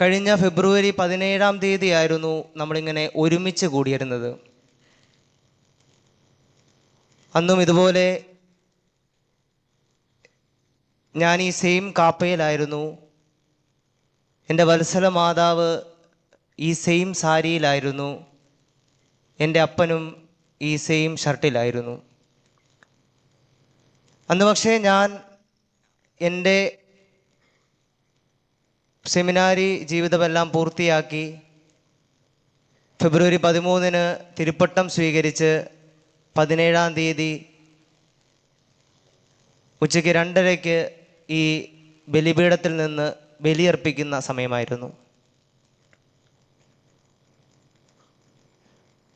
കഴിഞ്ഞ ഫെബ്രുവരി പതിനേഴാം തീയതി ആയിരുന്നു നമ്മളിങ്ങനെ ഒരുമിച്ച് കൂടിയിരുന്നത്. അന്നും ഇതുപോലെ ഞാൻ ഈ സെയിം കാപ്പയിലായിരുന്നു. എന്റെ വത്സല മാതാവ് ഈ സെയിം സാരിയിലായിരുന്നു. എന്റെ അപ്പനും ഈ സെയിം ഷർട്ടിലായിരുന്നു. അന്ന് പക്ഷേ ഞാൻ എന്റെ സെമിനാരി ജീവിതമെല്ലാം പൂർത്തിയാക്കി ഫെബ്രുവരി പതിമൂന്നിന് തിരുപ്പട്ടം സ്വീകരിച്ച് പതിനേഴാം തീയതി ഉച്ചയ്ക്ക് രണ്ടരയ്ക്ക് ഈ ബലിപീഠത്തിൽ നിന്ന് ബലിയർപ്പിക്കുന്ന സമയമായിരുന്നു.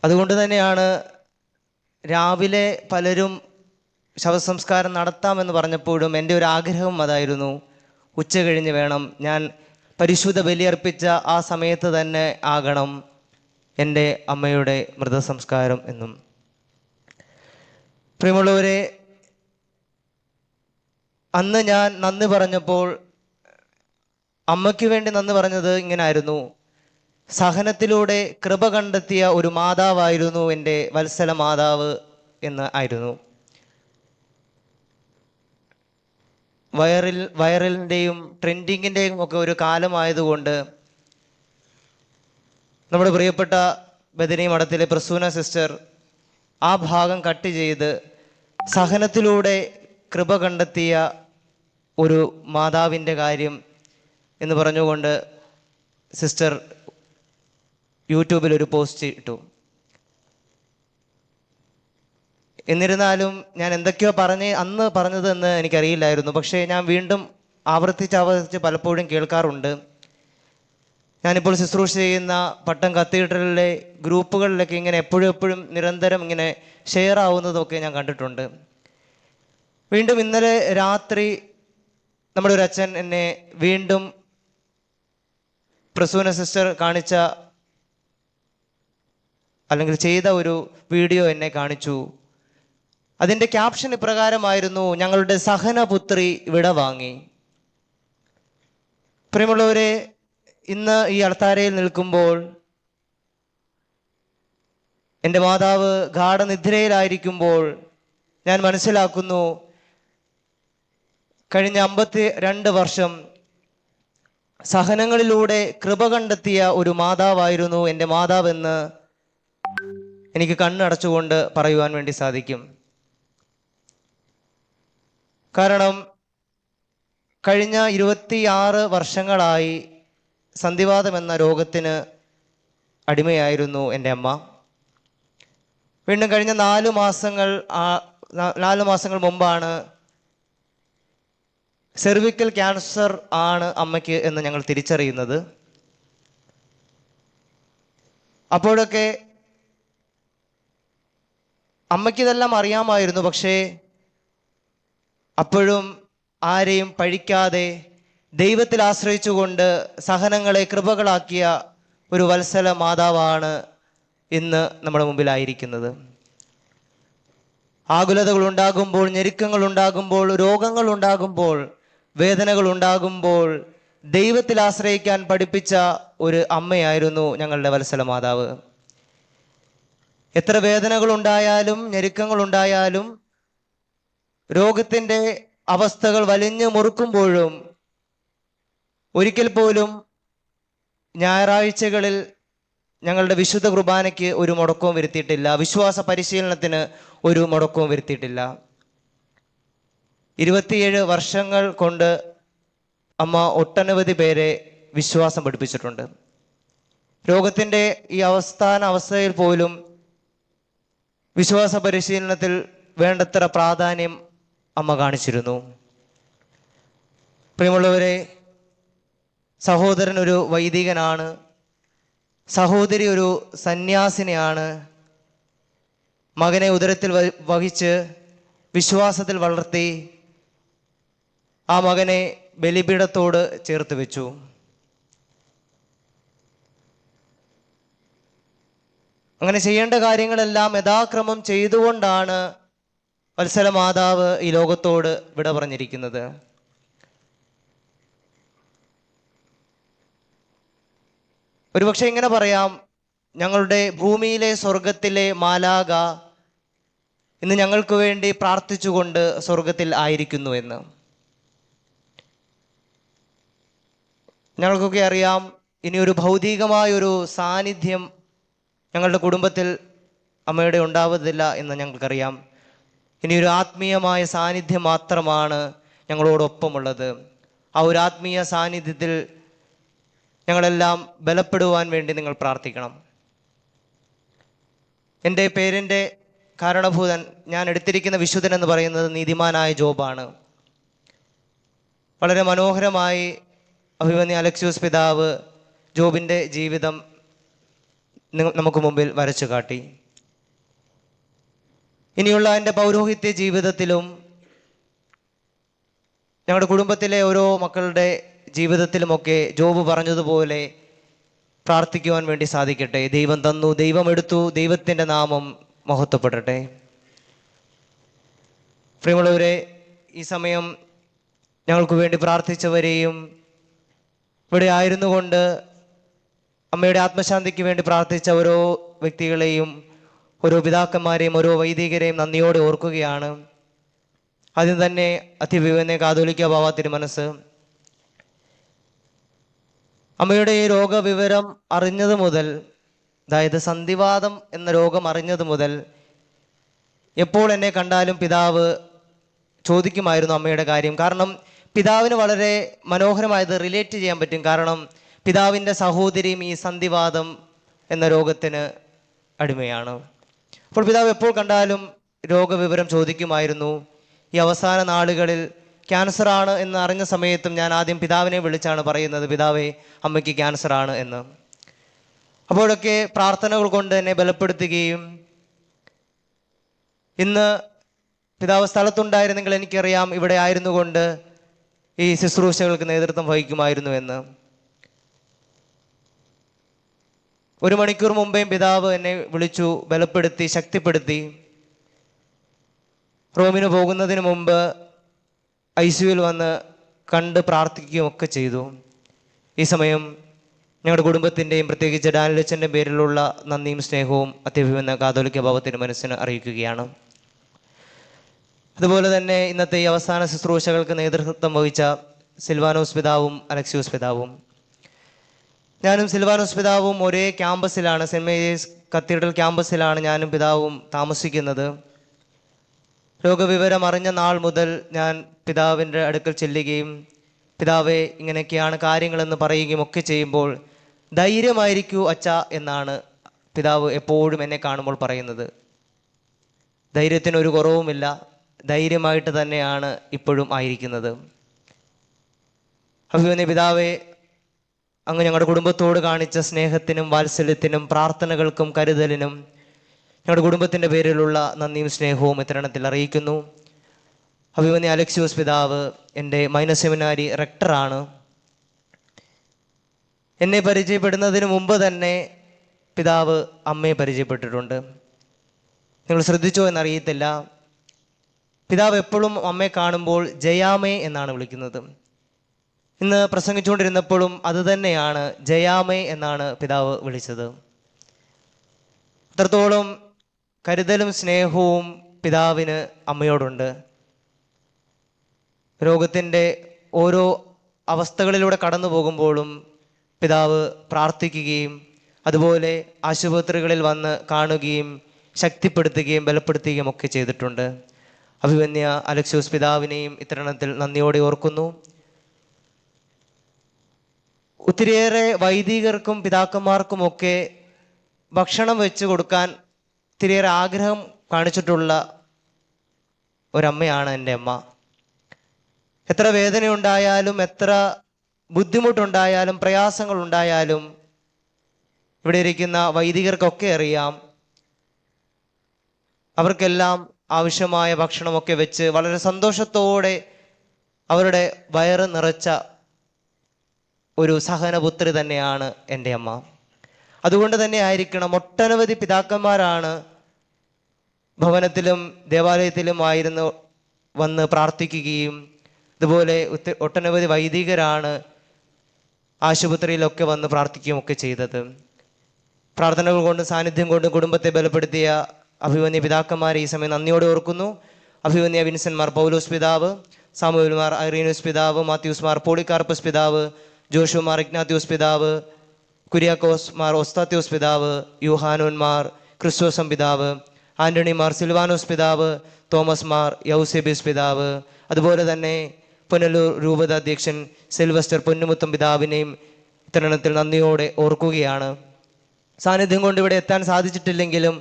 അതുകൊണ്ട് തന്നെയാണ് രാവിലെ പലരും ശവസംസ്കാരം നടത്താമെന്ന് പറഞ്ഞപ്പോഴും എന്റെ ഒരു ആഗ്രഹം അതായിരുന്നു ഉച്ച കഴിഞ്ഞ് വേണം ഞാൻ പരിശുദ്ധ ബലിയർപ്പിച്ച ആ സമയത്ത് തന്നെ ആകണം എന്റെ അമ്മയുടെ മൃതസംസ്കാരം എന്നും. പ്രിയമുള്ളവരെ അന്ന് ഞാൻ നന്ദി പറഞ്ഞപ്പോൾ അമ്മയ്ക്ക് വേണ്ടി നന്ദി പറഞ്ഞത് ഇങ്ങനായിരുന്നു. സഹനത്തിലൂടെ കൃപ കണ്ടെത്തിയ ഒരു മാതാവായിരുന്നു എന്റെ വത്സല മാതാവ് എന്ന് ആയിരുന്നു. വൈറൽ വൈറലിന്റെയും ട്രെൻഡിങ്ങിന്റെയും ഒക്കെ ഒരു കാലമായതുകൊണ്ട് നമ്മുടെ പ്രിയപ്പെട്ട ബദനി മഠത്തിലെ പ്രസൂന സിസ്റ്റർ ആ ഭാഗം കട്ട് ചെയ്ത് സഹനത്തിലൂടെ കൃപ കണ്ടെത്തിയ ഒരു മാതാവിന്റെ കാര്യം എന്ന് പറഞ്ഞുകൊണ്ട് സിസ്റ്റർ യൂട്യൂബിൽ ഒരു പോസ്റ്റ് ഇട്ടു. എന്നിരുന്നാലും ഞാൻ എന്തൊക്കെയോ പറഞ്ഞ് അന്ന് പറഞ്ഞതെന്ന് എനിക്കറിയില്ലായിരുന്നു. പക്ഷേ ഞാൻ വീണ്ടും ആവർത്തിച്ച് ആവർത്തിച്ച് പലപ്പോഴും കേൾക്കാറുണ്ട്. ഞാനിപ്പോൾ ശുശ്രൂഷ ചെയ്യുന്ന പട്ടം കത്തീഡ്രലിലെ ഗ്രൂപ്പുകളിലൊക്കെ ഇങ്ങനെ എപ്പോഴും എപ്പോഴും നിരന്തരം ഇങ്ങനെ ഷെയർ ആവുന്നതൊക്കെ ഞാൻ കണ്ടിട്ടുണ്ട്. വീണ്ടും ഇന്നലെ രാത്രി നമ്മുടെ ഒരു അച്ഛൻ എന്നെ വീണ്ടും പ്രസൂന സിസ്റ്റർ കാണിച്ച അല്ലെങ്കിൽ ചെയ്ത ഒരു വീഡിയോ എന്നെ കാണിച്ചു. അതിന്റെ ക്യാപ്ഷൻ ഇപ്രകാരമായിരുന്നു ഞങ്ങളുടെ സഹനപുത്രി വിട വാങ്ങി. പ്രിയമുള്ളവരെ ഇന്ന് ഈ അൾത്താരയിൽ നിൽക്കുമ്പോൾ എന്റെ മാതാവ് ഗാഠനിദ്രയിലായിരിക്കുമ്പോൾ ഞാൻ മനസ്സിലാക്കുന്നു കഴിഞ്ഞ അമ്പത്തി രണ്ട് വർഷം സഹനങ്ങളിലൂടെ കൃപ കണ്ടെത്തിയ ഒരു മാതാവായിരുന്നു എന്റെ മാതാവെന്ന് എനിക്ക് കണ്ണടച്ചുകൊണ്ട് പറയുവാൻ വേണ്ടി സാധിക്കും. കാരണം കഴിഞ്ഞ ഇരുപത്തിയാറ് വർഷങ്ങളായി സന്ധിവാദം എന്ന രോഗത്തിന് അടിമയായിരുന്നു എന്റെ അമ്മ. വീണ്ടും കഴിഞ്ഞ നാല് മാസങ്ങൾ ആ- നാല് മാസങ്ങൾ മുമ്പാണ് സെർവിക്കൽ ക്യാൻസർ ആണ് അമ്മയ്ക്ക് എന്ന് ഞങ്ങൾ തിരിച്ചറിയുന്നത്. അപ്പോഴൊക്കെ അമ്മയ്ക്കിതെല്ലാം അറിയാമായിരുന്നു പക്ഷേ അപ്പോഴും ആരെയും പഴിക്കാതെ ദൈവത്തിൽ ആശ്രയിച്ചുകൊണ്ട് സഹനങ്ങളെ കൃപകളാക്കിയ ഒരു വത്സല മാതാവാണ് ഇന്ന് നമ്മുടെ മുമ്പിലായിരിക്കുന്നത്. ആകുലതകൾ ഉണ്ടാകുമ്പോൾ ഞെരുക്കങ്ങൾ ഉണ്ടാകുമ്പോൾ രോഗങ്ങൾ ഉണ്ടാകുമ്പോൾ വേദനകൾ ഉണ്ടാകുമ്പോൾ ദൈവത്തിൽ ആശ്രയിക്കാൻ പഠിപ്പിച്ച ഒരു അമ്മയായിരുന്നു ഞങ്ങളുടെ വത്സല മാതാവ്. എത്ര വേദനകൾ ഉണ്ടായാലും ഞെരുക്കങ്ങൾ ഉണ്ടായാലും രോഗത്തിന്റെ അവസ്ഥകൾ വലിഞ്ഞു മുറുക്കുമ്പോഴും ഒരിക്കൽ പോലും ഞായറാഴ്ചകളിൽ ഞങ്ങളുടെ വിശുദ്ധ കുർബാനയ്ക്ക് ഒരു മുടക്കവും വരുത്തിയിട്ടില്ല. വിശ്വാസ പരിശീലനത്തിന് ഒരു മുടക്കവും വരുത്തിയിട്ടില്ല. ഇരുപത്തിയേഴ് വർഷങ്ങൾ കൊണ്ട് അമ്മ ഒട്ടനവധി പേരെ വിശ്വാസം പഠിപ്പിച്ചിട്ടുണ്ട്. രോഗത്തിന്റെ ഈ അവസ്ഥാന അവസ്ഥയിൽ പോലും വിശ്വാസ പരിശീലനത്തിൽ വേണ്ടത്ര പ്രാധാന്യം അമ്മ കാണിച്ചിരുന്നു. പ്രിയമുള്ളവരെ സഹോദരൻ ഒരു വൈദികനാണ്. സഹോദരി ഒരു സന്യാസിനിയാണ്. മകനെ ഉദരത്തിൽ വഹിച്ച് വിശ്വാസത്തിൽ വളർത്തി ആ മകനെ ബലിപീഠത്തോട് ചേർത്ത് വെച്ചു. അങ്ങനെ ചെയ്യേണ്ട കാര്യങ്ങളെല്ലാം യഥാക്രമം ചെയ്തുകൊണ്ടാണ് വത്സല മാതാവ് ഈ ലോകത്തോട് വിട പറഞ്ഞിരിക്കുന്നത്. ഒരുപക്ഷെ ഇങ്ങനെ പറയാം ഞങ്ങളുടെ ഭൂമിയിലെ സ്വർഗത്തിലെ മാലാക ഇന്ന് ഞങ്ങൾക്ക് വേണ്ടി പ്രാർത്ഥിച്ചുകൊണ്ട് സ്വർഗത്തിൽ ആയിരിക്കുന്നു എന്ന്. ഞങ്ങൾക്കൊക്കെ അറിയാം ഇനി ഒരു ഭൗതികമായൊരു സാന്നിധ്യം ഞങ്ങളുടെ കുടുംബത്തിൽ അമ്മയുടെ ഉണ്ടാവത്തില്ല എന്ന് ഞങ്ങൾക്കറിയാം. ഇനി ഒരു ആത്മീയമായ സാന്നിധ്യം മാത്രമാണ് ഞങ്ങളോടൊപ്പമുള്ളത്. ആ ഒരു ആത്മീയ സാന്നിധ്യത്തിൽ ഞങ്ങളെല്ലാം ബലപ്പെടുവാൻ വേണ്ടി നിങ്ങൾ പ്രാർത്ഥിക്കണം. എന്റെ പേരിന്റെ കാരണഭൂതൻ ഞാൻ എടുത്തിരിക്കുന്ന വിശുദ്ധൻ എന്ന് പറയുന്നത് നീതിമാനായ ജോബാണ്. വളരെ മനോഹരമായി അഭിമന്യ അലക്സ്യൂസ് പിതാവ് ജോബിന്റെ ജീവിതം നമുക്ക് മുമ്പിൽ വരച്ചു കാട്ടി. ഇനിയുള്ള എന്റെ പൗരോഹിത്യ ജീവിതത്തിലും ഞങ്ങളുടെ കുടുംബത്തിലെ ഓരോ മക്കളുടെ ജീവിതത്തിലുമൊക്കെ ജോബ് പറഞ്ഞതുപോലെ പ്രാർത്ഥിക്കുവാൻ വേണ്ടി സാധിക്കട്ടെ. ദൈവം തന്നു ദൈവം എടുത്തു ദൈവത്തിന്റെ നാമം മഹത്വപ്പെടട്ടെ. പ്രിയമുള്ളവരെ ഈ സമയം ഞങ്ങൾക്ക് വേണ്ടി പ്രാർത്ഥിച്ചവരെയും ഇവിടെ ആയിരുന്നു കൊണ്ട് അമ്മയുടെ ആത്മശാന്തിക്ക് വേണ്ടി പ്രാർത്ഥിച്ച ഓരോ വ്യക്തികളെയും ഓരോ പിതാക്കന്മാരെയും ഓരോ വൈദികരെയും നന്ദിയോടെ ഓർക്കുകയാണ്. ആദ്യം തന്നെ അതിവിവനെ കാതോലിക്ക ബാവ തിരുമനസ് അമ്മയുടെ ഈ രോഗവിവരം അറിഞ്ഞത് മുതൽ അതായത് സന്ധിവാദം എന്ന രോഗം അറിഞ്ഞത് മുതൽ എപ്പോൾ എന്നെ കണ്ടാലും പിതാവ് ചോദിക്കുമായിരുന്നു അമ്മയുടെ കാര്യം. കാരണം പിതാവിന് വളരെ മനോഹരമായത് റിലേറ്റ് ചെയ്യാൻ പറ്റും. കാരണം പിതാവിന്റെ സഹോദരിയും ഈ സന്ധിവാദം എന്ന രോഗത്തിന് അടിമയാണ്. അപ്പോൾ പിതാവ് എപ്പോൾ കണ്ടാലും രോഗവിവരം ചോദിക്കുമായിരുന്നു. ഈ അവസാന നാളുകളിൽ ക്യാൻസർ ആണ് എന്ന് അറിഞ്ഞ സമയത്തും ഞാൻ ആദ്യം പിതാവിനെ വിളിച്ചാണ് പറയുന്നത് പിതാവേ അമ്മയ്ക്ക് ക്യാൻസർ ആണ് എന്ന്. അപ്പോഴൊക്കെ പ്രാർത്ഥനകൾ കൊണ്ട് എന്നെ ബലപ്പെടുത്തുകയും ഇന്ന് പിതാവ് സ്ഥലത്തുണ്ടായിരുന്നെങ്കിൽ എനിക്കറിയാം ഇവിടെ ആയിരുന്നു കൊണ്ട് ഈ ശുശ്രൂഷകൾക്ക് നേതൃത്വം വഹിക്കുമായിരുന്നു എന്ന്. ഒരു മണിക്കൂർ മുമ്പേയും പിതാവ് എന്നെ വിളിച്ചു ബലപ്പെടുത്തി ശക്തിപ്പെടുത്തി. റോമിന് പോകുന്നതിന് മുമ്പ് ഐ സിയുവിൽ വന്ന് കണ്ട് പ്രാർത്ഥിക്കുകയും ഒക്കെ ചെയ്തു. ഈ സമയം ഞങ്ങളുടെ കുടുംബത്തിന്റെയും പ്രത്യേകിച്ച് ഡാനിലച്ചന്റെ പേരിലുള്ള നന്ദിയും സ്നേഹവും അത്യഭിമെന്ന കാതോലിക്ക ഭാവത്തിന്റെ മനസ്സിന് അറിയിക്കുകയാണ്. അതുപോലെ തന്നെ ഇന്നത്തെ ഈ അവസാന ശുശ്രൂഷകൾക്ക് നേതൃത്വം വഹിച്ച സിൽവാനോസ് പിതാവും അലക്സിയോസ് പിതാവും. ഞാനും സിൽവാനസ് പിതാവും ഒരേ ക്യാമ്പസിലാണ് സെന്റ് മേരീസ് കത്തീഡ്രൽ ക്യാമ്പസിലാണ് ഞാനും പിതാവും താമസിക്കുന്നത്. രോഗവിവരം അറിഞ്ഞ നാൾ മുതൽ ഞാൻ പിതാവിന്റെ അടുക്കൽ ചെല്ലുകയും പിതാവെ ഇങ്ങനെയൊക്കെയാണ് കാര്യങ്ങളെന്ന് പറയുകയും ഒക്കെ ചെയ്യുമ്പോൾ ധൈര്യമായിരിക്കൂ അച്ഛ എന്നാണ് പിതാവ് എപ്പോഴും എന്നെ കാണുമ്പോൾ പറയുന്നത്. ധൈര്യത്തിനൊരു കുറവുമില്ല ധൈര്യമായിട്ട് തന്നെയാണ് ഇപ്പോഴും ആയിരിക്കുന്നത്. അഭിമന്യ പിതാവെ അങ്ങ് ഞങ്ങളുടെ കുടുംബത്തോട് കാണിച്ച സ്നേഹത്തിനും വാത്സല്യത്തിനും പ്രാർത്ഥനകൾക്കും കരുതലിനും ഞങ്ങളുടെ കുടുംബത്തിന്റെ പേരിലുള്ള നന്ദിയും സ്നേഹവും ഇത്തരണത്തിൽ അറിയിക്കുന്നു. അഭിമന്യ അലക്സിയോസ് പിതാവ് എന്റെ മൈന സെമിനാരി റെക്ടറാണ് എന്നെ പരിചയപ്പെടുന്നതിന് മുമ്പ് തന്നെ പിതാവ് അമ്മയെ പരിചയപ്പെട്ടിട്ടുണ്ട്. നിങ്ങൾ ശ്രദ്ധിച്ചോ എന്നറിയത്തില്ല. പിതാവ് എപ്പോഴും അമ്മയെ കാണുമ്പോൾ ജയാമേ എന്നാണ് വിളിക്കുന്നത്. ഇന്ന് പ്രസംഗിച്ചുകൊണ്ടിരുന്നപ്പോഴും അത് തന്നെയാണ് ജയാമേ എന്നാണ് പിതാവ് വിളിച്ചത്. അത്രത്തോളം കരുതലും സ്നേഹവും പിതാവിന് അമ്മയോടുണ്ട്. രോഗത്തിന്റെ ഓരോ അവസ്ഥകളിലൂടെ കടന്നു പോകുമ്പോഴും പിതാവ് പ്രാർത്ഥിക്കുകയും അതുപോലെ ആശുപത്രികളിൽ വന്ന് കാണുകയും ശക്തിപ്പെടുത്തുകയും ബലപ്പെടുത്തുകയും ഒക്കെ ചെയ്തിട്ടുണ്ട്. അഭിമന്യ അലക്സ്യൂസ് പിതാവിനെയും ഇത്തരണത്തിൽ നന്ദിയോടെ ഓർക്കുന്നു. ഒത്തിരിയേറെ വൈദികർക്കും പിതാക്കന്മാർക്കുമൊക്കെ ഭക്ഷണം വെച്ച് കൊടുക്കാൻ ഒത്തിരിയേറെ ആഗ്രഹം കാണിച്ചിട്ടുള്ള ഒരമ്മയാണ് എന്റെ അമ്മ. എത്ര വേദനയുണ്ടായാലും എത്ര ബുദ്ധിമുട്ടുണ്ടായാലും പ്രയാസങ്ങൾ ഉണ്ടായാലും ഇവിടെ ഇരിക്കുന്ന വൈദികർക്കൊക്കെ അറിയാം. അവർക്കെല്ലാം ആവശ്യമായ ഭക്ഷണമൊക്കെ വെച്ച് വളരെ സന്തോഷത്തോടെ അവരുടെ വയറ് നിറച്ച ഒരു സഹനപുത്രി തന്നെയാണ് എന്റെ അമ്മ. അതുകൊണ്ട് തന്നെ ആയിരിക്കണം ഒട്ടനവധി പിതാക്കന്മാരാണ് ഭവനത്തിലും ദേവാലയത്തിലും ആയിരുന്നു വന്ന് പ്രാർത്ഥിക്കുകയും ഇതുപോലെ ഒട്ടനവധി വൈദികരാണ് ആശുപത്രിയിലൊക്കെ വന്ന് പ്രാർത്ഥിക്കുകയും ഒക്കെ ചെയ്തത്. പ്രാർത്ഥനകൾ കൊണ്ടും സാന്നിധ്യം കൊണ്ടും കുടുംബത്തെ ബലപ്പെടുത്തിയ അഭിമന്യ പിതാക്കന്മാരെ ഈ സമയം നന്ദിയോടെ ഓർക്കുന്നു. അഭിമന്യ വിൻസന്മാർ പൗലോസ് പിതാവ് സാമുവൽമാർ ഐറീനോസ് പിതാവ് മാത്യൂസ്മാർ പോളിക്കാർപ്പസ് പിതാവ് ജോഷുമാർ ഇഗ്നാത്യൂസ് പിതാവ് കുര്യാക്കോസ് മാർ ഒസ്താത്യോസ് പിതാവ് യുഹാനോന്മാർ ക്രിസ്തോസം പിതാവ് ആന്റണി മാർ സിൽവാനോസ് പിതാവ് തോമസ് മാർ യൗസേബിസ് പിതാവ്. അതുപോലെ തന്നെ പുനലൂർ രൂപത അധ്യക്ഷൻ സിൽവസ്റ്റർ പൊന്നുമുത്തം പിതാവിനെയും ഇത്തരണത്തിൽ നന്ദിയോടെ ഓർക്കുകയാണ്. സാന്നിധ്യം കൊണ്ട് ഇവിടെ എത്താൻ സാധിച്ചിട്ടില്ലെങ്കിലും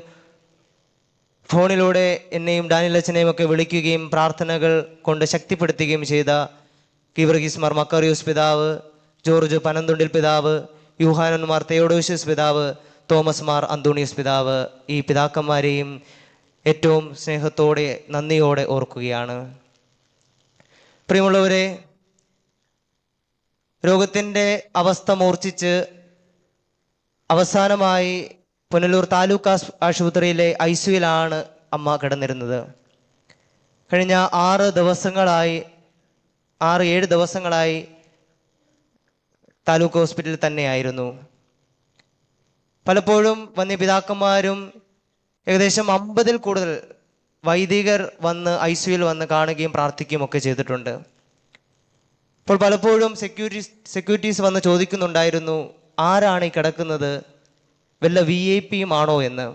ഫോണിലൂടെ എന്നെയും ഡാനിൽ അച്ഛനെയും ഒക്കെ വിളിക്കുകയും പ്രാർത്ഥനകൾ കൊണ്ട് ശക്തിപ്പെടുത്തുകയും ചെയ്ത കീവർഗീസ് മാർ മക്കറിയൂസ് പിതാവ് ജോർജ് പനന്തുണ്ടിൽ പിതാവ് യൂഹാനന്മാർ തേയോഡോഷ്യസ് പിതാവ് തോമസ് മാർ അന്തോണിയസ് പിതാവ്. ഈ പിതാക്കന്മാരെയും ഏറ്റവും സ്നേഹത്തോടെ നന്ദിയോടെ ഓർക്കുകയാണ്. പ്രിയമുള്ളവരെ രോഗത്തിന്റെ അവസ്ഥ മൂർച്ഛിച്ച് അവസാനമായി പുനലൂർ താലൂക്ക് ആശുപത്രിയിലെ ഐ സിയുലാണ് അമ്മ കിടന്നിരുന്നത്. കഴിഞ്ഞ ആറ് ദിവസങ്ങളായി ആറ് ഏഴ് ദിവസങ്ങളായി താലൂക്ക് ഹോസ്പിറ്റലിൽ തന്നെയായിരുന്നു. പലപ്പോഴും വന്യപിതാക്കന്മാരും ഏകദേശം അമ്പതിൽ കൂടുതൽ വൈദികർ വന്ന് ഐ സിയുയിൽ വന്ന് കാണുകയും പ്രാർത്ഥിക്കുകയും ഒക്കെ ചെയ്തിട്ടുണ്ട്. അപ്പോൾ പലപ്പോഴും സെക്യൂരിറ്റീസ് സെക്യൂരിറ്റീസ് വന്ന് ചോദിക്കുന്നുണ്ടായിരുന്നു ആരാണ് ഈ കിടക്കുന്നത്? വല്ല വി ഐ പിയും ആണോ എന്ന്?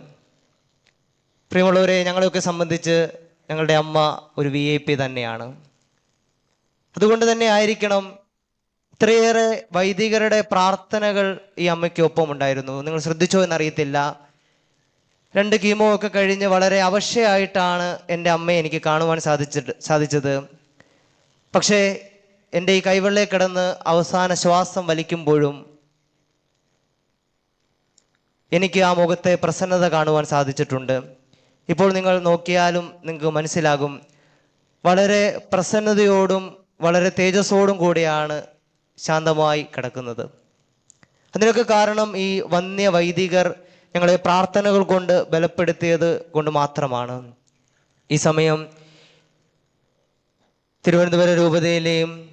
പ്രിയമുള്ളവരെ ഞങ്ങളെയൊക്കെ സംബന്ധിച്ച് ഞങ്ങളുടെ അമ്മ ഒരു വി ഐ പി തന്നെയാണ്. അതുകൊണ്ട് തന്നെ ആയിരിക്കണം ഇത്രയേറെ വൈദികരുടെ പ്രാർത്ഥനകൾ ഈ അമ്മയ്ക്കൊപ്പം ഉണ്ടായിരുന്നു നിങ്ങൾ ശ്രദ്ധിച്ചോ എന്നറിയത്തില്ല. രണ്ട് കീമോ ഒക്കെ കഴിഞ്ഞ് വളരെ അവശയായിട്ടാണ് എന്റെ അമ്മയെ എനിക്ക് കാണുവാൻ സാധിച്ചിട്ട് സാധിച്ചത്. പക്ഷേ എന്റെ ഈ കൈവെള്ളെ കിടന്ന് അവസാന ശ്വാസം വലിക്കുമ്പോഴും എനിക്ക് ആ മുഖത്തെ പ്രസന്നത കാണുവാൻ സാധിച്ചിട്ടുണ്ട്. ഇപ്പോൾ നിങ്ങൾ നോക്കിയാലും നിങ്ങൾക്ക് മനസ്സിലാകും വളരെ പ്രസന്നതയോടും വളരെ തേജസ്സോടും കൂടിയാണ് ശാന്തമായി കിടക്കുന്നത്. അതിനൊക്കെ കാരണം ഈ വന്യ വൈദികർ ഞങ്ങളെ പ്രാർത്ഥനകൾ കൊണ്ട് ബലപ്പെടുത്തിയത് കൊണ്ട് മാത്രമാണ്. ഈ സമയം തിരുവനന്തപുരം രൂപതയിലെയും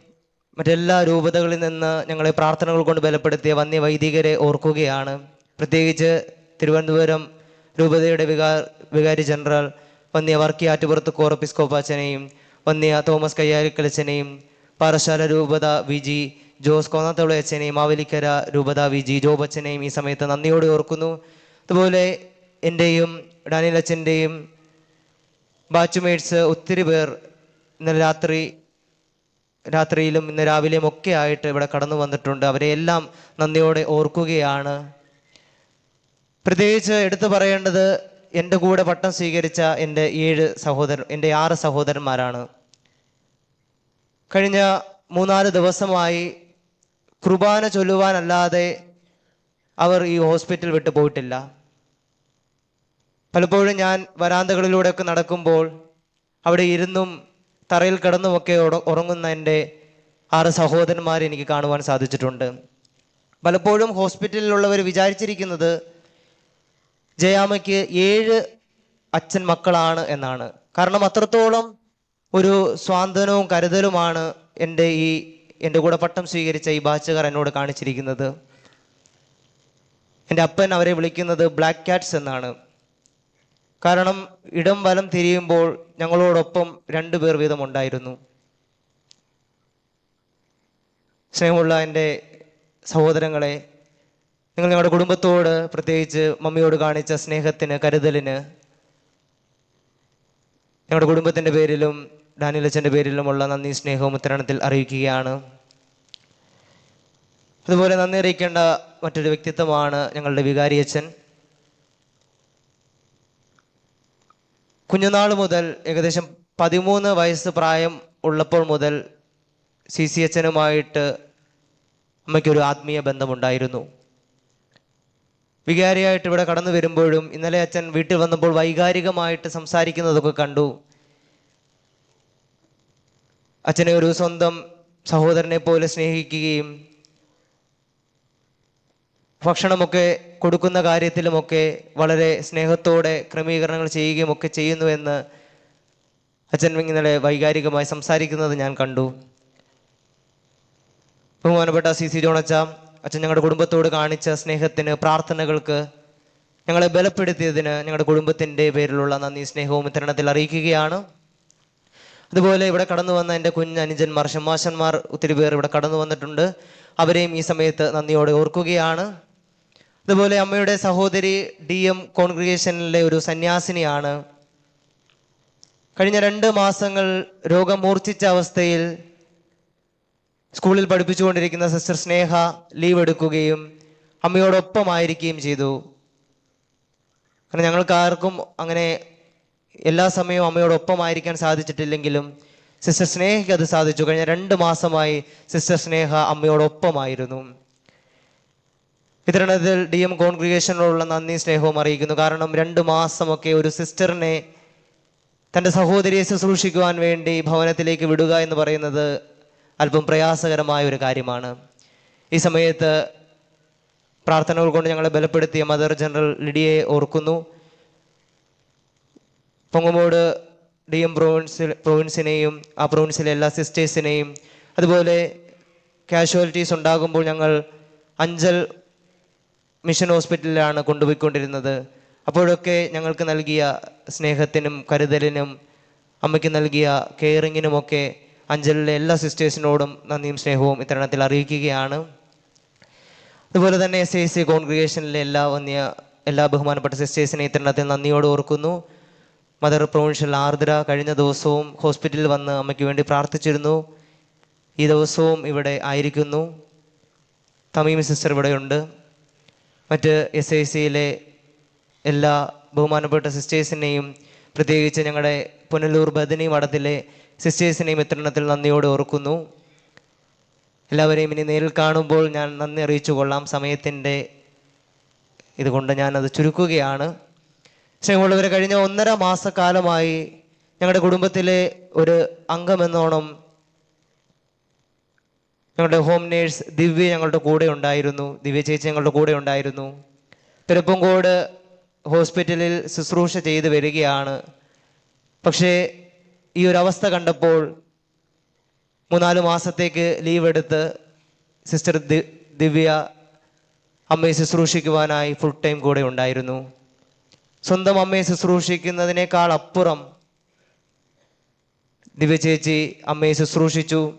മറ്റെല്ലാ രൂപതകളിൽ നിന്ന് ഞങ്ങളെ പ്രാർത്ഥനകൾ കൊണ്ട് ബലപ്പെടുത്തിയ വന്യ വൈദികരെ ഓർക്കുകയാണ്. പ്രത്യേകിച്ച് തിരുവനന്തപുരം രൂപതയുടെ വികാ വികാരി ജനറൽ വന്യ വർക്കി ആറ്റുപുറത്ത് കോറപ്പിസ്കോപ്പാച്ചനെയും വന്യ തോമസ് കയ്യാരിക്കലച്ചനെയും പാറശാല രൂപത വി ജി ജോസ് കോന്നാത്തവിള അച്ഛനെയും മാവേലിക്കര രൂപത വി ജി അച്ഛനെയും ഈ സമയത്ത് നന്ദിയോടെ ഓർക്കുന്നു. അതുപോലെ എന്റെയും ഡാനിയൽ അച്ഛന്റെയും ബാച്ച്മേറ്റ്സ് ഒത്തിരി പേർ ഇന്നലെ രാത്രി രാത്രിയിലും ഇന്ന് രാവിലെയും ഒക്കെ ആയിട്ട് ഇവിടെ കടന്നു വന്നിട്ടുണ്ട്. അവരെ എല്ലാം നന്ദിയോടെ ഓർക്കുകയാണ്. പ്രത്യേകിച്ച് എടുത്തു പറയേണ്ടത് എന്റെ കൂടെ പട്ടം സ്വീകരിച്ച എന്റെ ഏഴ് സഹോദരൻ എന്റെ ആറ് സഹോദരന്മാരാണ്. കഴിഞ്ഞ മൂന്നാൽ ദിവസമായി കുർബാന ചൊല്ലുവാനല്ലാതെ അവർ ഈ ഹോസ്പിറ്റൽ വിട്ടു പോയിട്ടില്ല. പലപ്പോഴും ഞാൻ വരാന്തകളിലൂടെയൊക്കെ നടക്കുമ്പോൾ അവിടെ ഇരുന്നും തറയിൽ കിടന്നുമൊക്കെ ഉറങ്ങുന്ന എന്റെ ആറ് സഹോദരന്മാരെ എനിക്ക് കാണുവാൻ സാധിച്ചിട്ടുണ്ട്. പലപ്പോഴും ഹോസ്പിറ്റലിലുള്ളവർ വിചാരിച്ചിരിക്കുന്നത് ജയാമയ്ക്ക് ഏഴ് അച്ഛൻ മക്കളാണ് എന്നാണ്. കാരണം അത്രത്തോളം ഒരു സ്വാന്തനവും കരുതലുമാണ് എന്റെ ഈ എന്റെ കൂടെ പട്ടം സ്വീകരിച്ച ഈ ബാച്ചുകാർ എന്നോട് കാണിച്ചിരിക്കുന്നത്. എന്റെ അപ്പൻ അവരെ വിളിക്കുന്നത് ബ്ലാക്ക് കാറ്റ്സ് എന്നാണ്. കാരണം ഇടം വലം തിരിയുമ്പോൾ ഞങ്ങളോടൊപ്പം രണ്ടു പേർ വീതം ഉണ്ടായിരുന്നു. സ്നേഹമുള്ള എന്റെ സഹോദരങ്ങളെ നിങ്ങൾ ഞങ്ങളുടെ കുടുംബത്തോട് പ്രത്യേകിച്ച് മമ്മിയോട് കാണിച്ച സ്നേഹത്തിന് കരുതലിന് ഞങ്ങളുടെ കുടുംബത്തിന്റെ പേരിലും ഡാനിയലച്ചന്റെ പേരിലുമുള്ള നന്ദി സ്നേഹവും ഉത്തരണത്തിൽ അറിയിക്കുകയാണ്. അതുപോലെ നന്ദി അറിയിക്കേണ്ട മറ്റൊരു വ്യക്തിത്വമാണ് ഞങ്ങളുടെ വികാരി വികാരിയച്ഛൻ. കുഞ്ഞുനാൾ മുതൽ ഏകദേശം പതിമൂന്ന് വയസ്സ് പ്രായം ഉള്ളപ്പോൾ മുതൽ സി സി അച്ഛനുമായിട്ട് അമ്മയ്ക്കൊരു ആത്മീയ ബന്ധമുണ്ടായിരുന്നു. വികാരിയായിട്ട് ഇവിടെ കടന്നു വരുമ്പോഴും ഇന്നലെ അച്ഛൻ വീട്ടിൽ വന്നപ്പോൾ വൈകാരികമായിട്ട് സംസാരിക്കുന്നതൊക്കെ കണ്ടു. അച്ഛനെ ഒരു സ്വന്തം സഹോദരനെ പോലെ സ്നേഹിക്കുകയും ഭക്ഷണമൊക്കെ കൊടുക്കുന്ന കാര്യത്തിലുമൊക്കെ വളരെ സ്നേഹത്തോടെ ക്രമീകരണങ്ങൾ ചെയ്യുകയും ഒക്കെ ചെയ്യുന്നുവെന്ന് അച്ഛൻ ഇന്നലെ വൈകാരികമായി സംസാരിക്കുന്നത് ഞാൻ കണ്ടു. ബഹുമാനപ്പെട്ട സി സി ജോണച്ച അച്ഛൻ ഞങ്ങളുടെ കുടുംബത്തോട് കാണിച്ച സ്നേഹത്തിന് പ്രാർത്ഥനകൾക്ക് ഞങ്ങളെ ബലപ്പെടുത്തിയതിന് ഞങ്ങളുടെ കുടുംബത്തിന്റെ പേരിലുള്ള നന്ദി സ്നേഹവും ഇത്തരണത്തിൽ അറിയിക്കുകയാണ്. അതുപോലെ ഇവിടെ കടന്നു വന്ന എന്റെ കുഞ്ഞ് അനുജന്മാർ ഷമ്മാശന്മാർ ഒത്തിരി പേർ ഇവിടെ കടന്നു വന്നിട്ടുണ്ട്. അവരെയും ഈ സമയത്ത് നന്ദിയോടെ ഓർക്കുകയാണ്. അതുപോലെ അമ്മയുടെ സഹോദരി ഡി എം കോൺഗ്രിഗേഷനിലെ ഒരു സന്യാസിനിയാണ്. കഴിഞ്ഞ രണ്ട് മാസങ്ങൾ രോഗം മൂർച്ഛിച്ച അവസ്ഥയിൽ സ്കൂളിൽ പഠിപ്പിച്ചുകൊണ്ടിരിക്കുന്ന സിസ്റ്റർ സ്നേഹ ലീവ് എടുക്കുകയും അമ്മയോടൊപ്പമായിരിക്കുകയും ചെയ്തു. കാരണം ഞങ്ങൾക്ക് ആർക്കും അങ്ങനെ എല്ലാ സമയവും അമ്മയോടൊപ്പമായിരിക്കാൻ സാധിച്ചിട്ടില്ലെങ്കിലും സിസ്റ്റർ സ്നേഹയ്ക്ക് അത് സാധിച്ചു. കഴിഞ്ഞ രണ്ട് മാസമായി സിസ്റ്റർ സ്നേഹ അമ്മയോടൊപ്പമായിരുന്നു. വിതരണത്തിൽ ഡി എം കോൺഗ്രിഗേഷനോടുള്ള നന്ദി സ്നേഹവും അറിയിക്കുന്നു. കാരണം രണ്ട് മാസമൊക്കെ ഒരു സിസ്റ്ററിനെ തന്റെ സഹോദരിയെ ശുശ്രൂഷിക്കുവാൻ വേണ്ടി ഭവനത്തിലേക്ക് വിടുക എന്ന് പറയുന്നത് അല്പം പ്രയാസകരമായ ഒരു കാര്യമാണ്. ഈ സമയത്ത് പ്രാർത്ഥനകൾ കൊണ്ട് ഞങ്ങളെ ബലപ്പെടുത്തിയ മദർ ജനറൽ ലിഡിയെ ഓർക്കുന്നു. പൊങ്ങമോട് ഡി എം പ്രൊവിൻസിൽ പ്രൊവിൻസിനെയും ആ പ്രൊവിൻസിലെ എല്ലാ സിസ്റ്റേഴ്സിനെയും അതുപോലെ കാഷ്വാലിറ്റീസ് ഉണ്ടാകുമ്പോൾ ഞങ്ങൾ അഞ്ചൽ മിഷൻ ഹോസ്പിറ്റലിലാണ് കൊണ്ടുപോയിക്കൊണ്ടിരുന്നത്. അപ്പോഴൊക്കെ ഞങ്ങൾക്ക് നൽകിയ സ്നേഹത്തിനും കരുതലിനും അമ്മയ്ക്ക് നൽകിയ കെയറിങ്ങിനുമൊക്കെ അഞ്ചലിലെ എല്ലാ സിസ്റ്റേഴ്സിനോടും നന്ദിയും സ്നേഹവും ഇത്തരണത്തിൽ അറിയിക്കുകയാണ്. അതുപോലെ തന്നെ എസ് ഐ സി കോൺഗ്രിഗേഷനിലെ എല്ലാ വന്നിയ എല്ലാ ബഹുമാനപ്പെട്ട സിസ്റ്റേഴ്സിനെ ഇത്തരണത്തിൽ നന്ദിയോട് ഓർക്കുന്നു. മദർ പ്രൊവിൻഷ്യൽ ആർദ്ര കഴിഞ്ഞ ദിവസവും ഹോസ്പിറ്റലിൽ വന്ന് അമ്മയ്ക്ക് വേണ്ടി പ്രാർത്ഥിച്ചിരുന്നു. ഈ ദിവസവും ഇവിടെ ആയിരിക്കുന്നു. തമീം സിസ്റ്റർ ഇവിടെയുണ്ട് മറ്റ് എസ് ഐ സിയിലെ എല്ലാ ബഹുമാനപ്പെട്ട സിസ്റ്റേഴ്സിനെയും പ്രത്യേകിച്ച് ഞങ്ങളുടെ പുനലൂർ ബദനി മഠത്തിലെ സിസ്റ്റേഴ്സിനെയും ഇത്തരണത്തിൽ നന്ദിയോടെ ഓർക്കുന്നു. എല്ലാവരെയും ഇനി നേരിൽ കാണുമ്പോൾ ഞാൻ നന്ദി അറിയിച്ചു കൊള്ളാം സമയത്തിന്റെ ഇതുകൊണ്ട് ഞാനത് ചുരുക്കുകയാണ്. സ്നേഹമുള്ളവരെ കഴിഞ്ഞ ഒന്നര മാസക്കാലമായി ഞങ്ങളുടെ കുടുംബത്തിലെ ഒരു അംഗമെന്നോണം ഞങ്ങളുടെ ഹോം നേഴ്സ് ദിവ്യ ഞങ്ങളുടെ കൂടെ ഉണ്ടായിരുന്നു ദിവ്യ ചേച്ചി ഞങ്ങളുടെ കൂടെ ഉണ്ടായിരുന്നു. തിരുപ്പുംകോട് ഹോസ്പിറ്റലിൽ ശുശ്രൂഷ ചെയ്ത് വരികയാണ്. പക്ഷേ ഈ ഒരു അവസ്ഥ കണ്ടപ്പോൾ മൂന്നാൽ മാസത്തേക്ക് ലീവ് എടുത്ത് സിസ്റ്റർ ദിവ്യ അമ്മയെ ശുശ്രൂഷിക്കുവാനായി ഫുൾ ടൈം കൂടെ ഉണ്ടായിരുന്നു. സ്വന്തം അമ്മയെ ശുശ്രൂഷിക്കുന്നതിനേക്കാൾ അപ്പുറം ദിവ്യചേച്ചി അമ്മയെ ശുശ്രൂഷിച്ചു.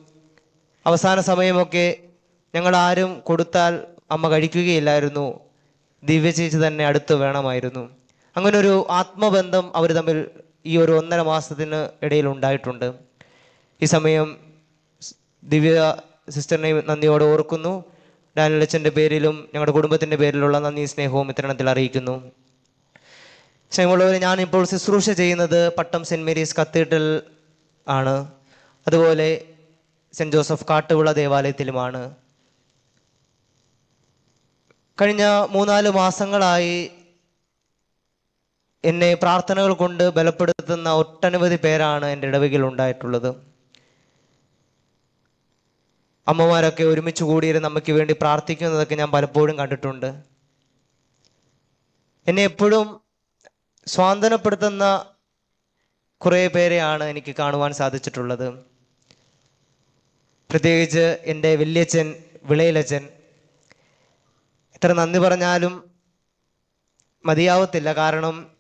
അവസാന സമയമൊക്കെ ഞങ്ങൾ ആരും കൊടുത്താൽ അമ്മ കഴിക്കുകയില്ലായിരുന്നു. ദിവ്യചേച്ചി തന്നെ അടുത്ത് വേണമായിരുന്നു. അങ്ങനെ ഒരു ആത്മബന്ധം അവർ തമ്മിൽ ഈ ഒരു ഒന്നര മാസത്തിന് ഇടയിൽ ഉണ്ടായിട്ടുണ്ട്. ഈ സമയം ദിവ്യ സിസ്റ്ററിനെ നന്ദിയോടെ ഓർക്കുന്നു. ഡാനിലച്ചന്റെ പേരിലും ഞങ്ങളുടെ കുടുംബത്തിന്റെ പേരിലുള്ള നന്ദി സ്നേഹവും ഇത്തരണത്തിൽ അറിയിക്കുന്നു. സ്നേഹമുള്ളവരെ ഞാനിപ്പോൾ ശുശ്രൂഷ ചെയ്യുന്നത് പട്ടം സെന്റ് മേരീസ് കത്തീഡ്രൽ ആണ്. അതുപോലെ സെന്റ് ജോസഫ് കാട്ടുവിള ദേവാലയത്തിലുമാണ്. കഴിഞ്ഞ മൂന്നാൽ മാസങ്ങളായി എന്നെ പ്രാർത്ഥനകൾ കൊണ്ട് ബലപ്പെടുത്തുന്ന ഒട്ടനവധി പേരാണ് എന്റെ ഇടവകയിൽ ഉണ്ടായിട്ടുള്ളത്. അമ്മമാരൊക്കെ ഒരുമിച്ച് കൂടിയിരുന്ന് നമുക്ക് വേണ്ടി പ്രാർത്ഥിക്കുന്നതൊക്കെ ഞാൻ പലപ്പോഴും കണ്ടിട്ടുണ്ട്. എന്നെ എപ്പോഴും സ്വാന്തനപ്പെടുത്തുന്ന കുറേ പേരെയാണ് എനിക്ക് കാണുവാൻ സാധിച്ചിട്ടുള്ളത്. പ്രത്യേകിച്ച് എന്റെ വല്യച്ഛൻ വിളയിലച്ഛൻ. എത്ര നന്ദി പറഞ്ഞാലും മതിയാവത്തില്ല. കാരണം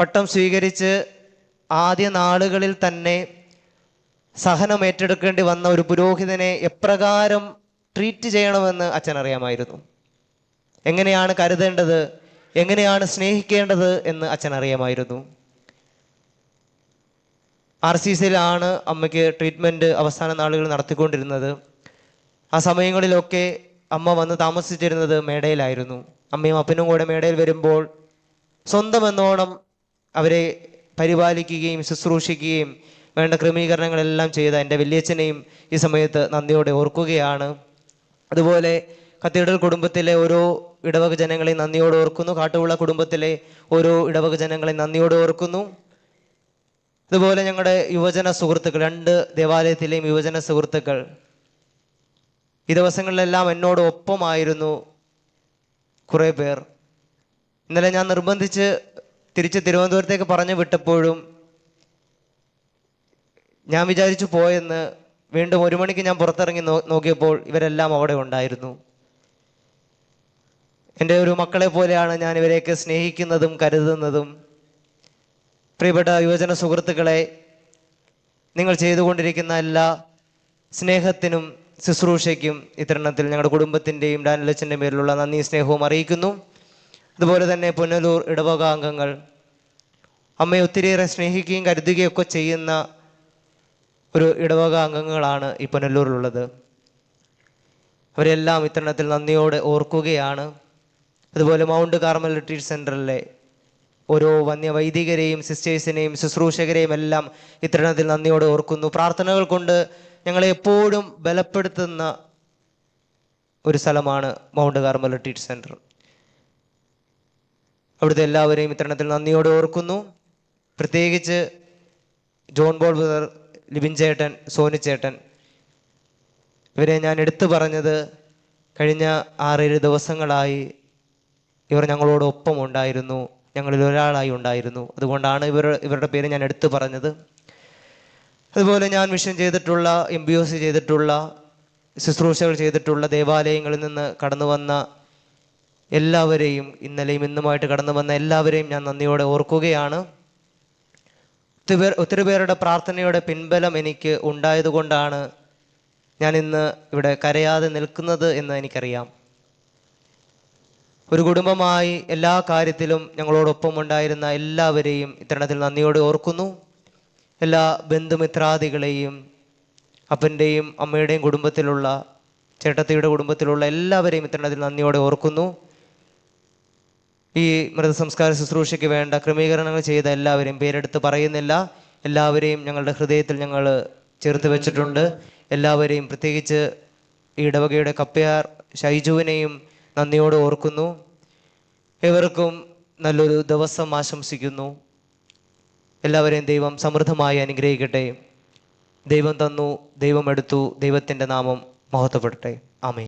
പട്ടം സ്വീകരിച്ച് ആദ്യ നാളുകളിൽ തന്നെ സഹനം ഏറ്റെടുക്കേണ്ടി വന്ന ഒരു പുരോഹിതനെ എപ്രകാരം ട്രീറ്റ് ചെയ്യണമെന്ന് അച്ഛൻ അറിയാമായിരുന്നു എങ്ങനെയാണ് കരുതേണ്ടത്? എങ്ങനെയാണ് സ്നേഹിക്കേണ്ടത് എന്ന് അച്ഛൻ അറിയാമായിരുന്നു. ആർ സി സിയിലാണ് അമ്മയ്ക്ക് ട്രീറ്റ്മെന്റ് അവസാന നാളുകൾ നടത്തിക്കൊണ്ടിരുന്നത്. ആ സമയങ്ങളിലൊക്കെ അമ്മ വന്ന് താമസിച്ചിരുന്നത് മേടയിലായിരുന്നു. അമ്മയും അപ്പനും കൂടെ മേടയിൽ വരുമ്പോൾ സ്വന്തം എന്നോണം അവരെ പരിപാലിക്കുകയും ശുശ്രൂഷിക്കുകയും വേണ്ട ക്രമീകരണങ്ങളെല്ലാം ചെയ്ത എന്റെ വലിയച്ഛനെയും ഈ സമയത്ത് നന്ദിയോടെ ഓർക്കുകയാണ്. അതുപോലെ കത്തീഡ്രൽ കുടുംബത്തിലെ ഓരോ ഇടവക ജനങ്ങളെ നന്ദിയോട് ഓർക്കുന്നു. കാട്ടുവിള കുടുംബത്തിലെ ഓരോ ഇടവക ജനങ്ങളെ നന്ദിയോട് ഓർക്കുന്നു. അതുപോലെ ഞങ്ങളുടെ യുവജന സുഹൃത്തുക്കൾ രണ്ട് ദേവാലയത്തിലെയും യുവജന സുഹൃത്തുക്കൾ ഈ ദിവസങ്ങളിലെല്ലാം എന്നോട് ഒപ്പമായിരുന്നു കുറേ പേർ. ഇന്നലെ ഞാൻ നിർബന്ധിച്ച് തിരിച്ച് തിരുവനന്തപുരത്തേക്ക് പറഞ്ഞു വിട്ടപ്പോഴും ഞാൻ വിചാരിച്ചു പോയെന്ന് വീണ്ടും ഒരു മണിക്ക് ഞാൻ പുറത്തിറങ്ങി നോക്കിയപ്പോൾ ഇവരെല്ലാം അവിടെ ഉണ്ടായിരുന്നു. എന്റെ ഒരു മക്കളെ പോലെയാണ് ഞാൻ ഇവരെയൊക്കെ സ്നേഹിക്കുന്നതും കരുതുന്നതും. പ്രിയപ്പെട്ട യുവജന സുഹൃത്തുക്കളെ നിങ്ങൾ ചെയ്തുകൊണ്ടിരിക്കുന്ന എല്ലാ സ്നേഹത്തിനും ശുശ്രൂഷയ്ക്കും ഇത്തരണത്തിൽ ഞങ്ങളുടെ കുടുംബത്തിന്റെയും ഡാനിലച്ചന്റെ പേരിലുള്ള നന്ദി സ്നേഹവും അറിയിക്കുന്നു. അതുപോലെ തന്നെ പുനലൂർ ഇടവക അംഗങ്ങൾ അമ്മയെ ഒത്തിരിയേറെ സ്നേഹിക്കുകയും കരുതുകയും ഒക്കെ ചെയ്യുന്ന ഒരു ഇടവക അംഗങ്ങളാണ് ഈ പുനലൂരിലുള്ളത്. അവരെല്ലാം ഇത്തരണത്തിൽ നന്ദിയോടെ ഓർക്കുകയാണ്. അതുപോലെ മൗണ്ട് കാർമൽ റിട്രീറ്റ് സെന്ററിലെ ഓരോ വന്യ വന്യവൈദികരെയും സിസ്റ്റേഴ്സിനെയും ശുശ്രൂഷകരെയും എല്ലാം ഇത്തരണത്തിൽ നന്ദിയോടെ ഓർക്കുന്നു. പ്രാർത്ഥനകൾ കൊണ്ട് ഞങ്ങളെ എപ്പോഴും ബലപ്പെടുത്തുന്ന ഒരു സ്ഥലമാണ് മൗണ്ട് കാർമൽ റിട്രീറ്റ് സെന്റർ അവിടുത്തെ എല്ലാവരെയും ഇത്തരണത്തിൽ നന്ദിയോടെ ഓർക്കുന്നു. പ്രത്യേകിച്ച് ജോൺ ബോൾ ബ്രദർ ലിബിൻ ചേട്ടൻ സോനിച്ചേട്ടൻ ഇവരെ ഞാൻ എടുത്തു പറഞ്ഞത് കഴിഞ്ഞ ആറേഴ് ദിവസങ്ങളായി ഇവർ ഞങ്ങളോടൊപ്പം ഉണ്ടായിരുന്നു ഞങ്ങളിൽ ഒരാളായി ഉണ്ടായിരുന്നു. അതുകൊണ്ടാണ് ഇവർ ഇവരുടെ പേര് ഞാൻ എടുത്തു പറഞ്ഞത്. അതുപോലെ ഞാൻ മിഷൻ ചെയ്തിട്ടുള്ള എം ബി ഒ സി ചെയ്തിട്ടുള്ള ശുശ്രൂഷകൾ ചെയ്തിട്ടുള്ള ദേവാലയങ്ങളിൽ നിന്ന് കടന്നു വന്ന എല്ലാവരെയും ഇന്നലെയും ഇന്നുമായിട്ട് കടന്നു വന്ന എല്ലാവരെയും ഞാൻ നന്ദിയോടെ ഓർക്കുകയാണ്. ഒത്തിരി ഒത്തിരി പേരുടെ പ്രാർത്ഥനയുടെ പിൻബലം എനിക്ക് ഉണ്ടായതുകൊണ്ടാണ് ഞാൻ ഇന്ന് ഇവിടെ കരയാതെ നിൽക്കുന്നത് എന്ന് എനിക്കറിയാം. ഒരു കുടുംബമായി എല്ലാ കാര്യത്തിലും ഞങ്ങളോടൊപ്പം ഉണ്ടായിരുന്ന എല്ലാവരെയും ഇത്തരണത്തിൽ നന്ദിയോടെ ഓർക്കുന്നു. എല്ലാ ബന്ധുമിത്രാദികളെയും അപ്പന്റെയും അമ്മയുടെയും കുടുംബത്തിലുള്ള ചേട്ടത്തിയുടെ കുടുംബത്തിലുള്ള എല്ലാവരെയും ഇത്തരണത്തിൽ നന്ദിയോടെ ഓർക്കുന്നു. ഈ മൃതസംസ്കാര ശുശ്രൂഷയ്ക്ക് വേണ്ട ക്രമീകരണങ്ങൾ ചെയ്ത എല്ലാവരെയും പേരെടുത്ത് പറയുന്നില്ല. എല്ലാവരെയും ഞങ്ങളുടെ ഹൃദയത്തിൽ ഞങ്ങൾ ചേർത്ത് വെച്ചിട്ടുണ്ട്. എല്ലാവരെയും പ്രത്യേകിച്ച് ഈ ഇടവകയുടെ കപ്പയാർ ഷൈജുവിനെയും നന്ദിയോടെ ഓർക്കുന്നു. ഏവർക്കും നല്ലൊരു ദിവസം ആശംസിക്കുന്നു. എല്ലാവരെയും ദൈവം സമൃദ്ധമായി അനുഗ്രഹിക്കട്ടെ. ദൈവം തന്നു ദൈവം എടുത്തു ദൈവത്തിന്റെ നാമം മഹത്വപ്പെടട്ടെ. ആമേ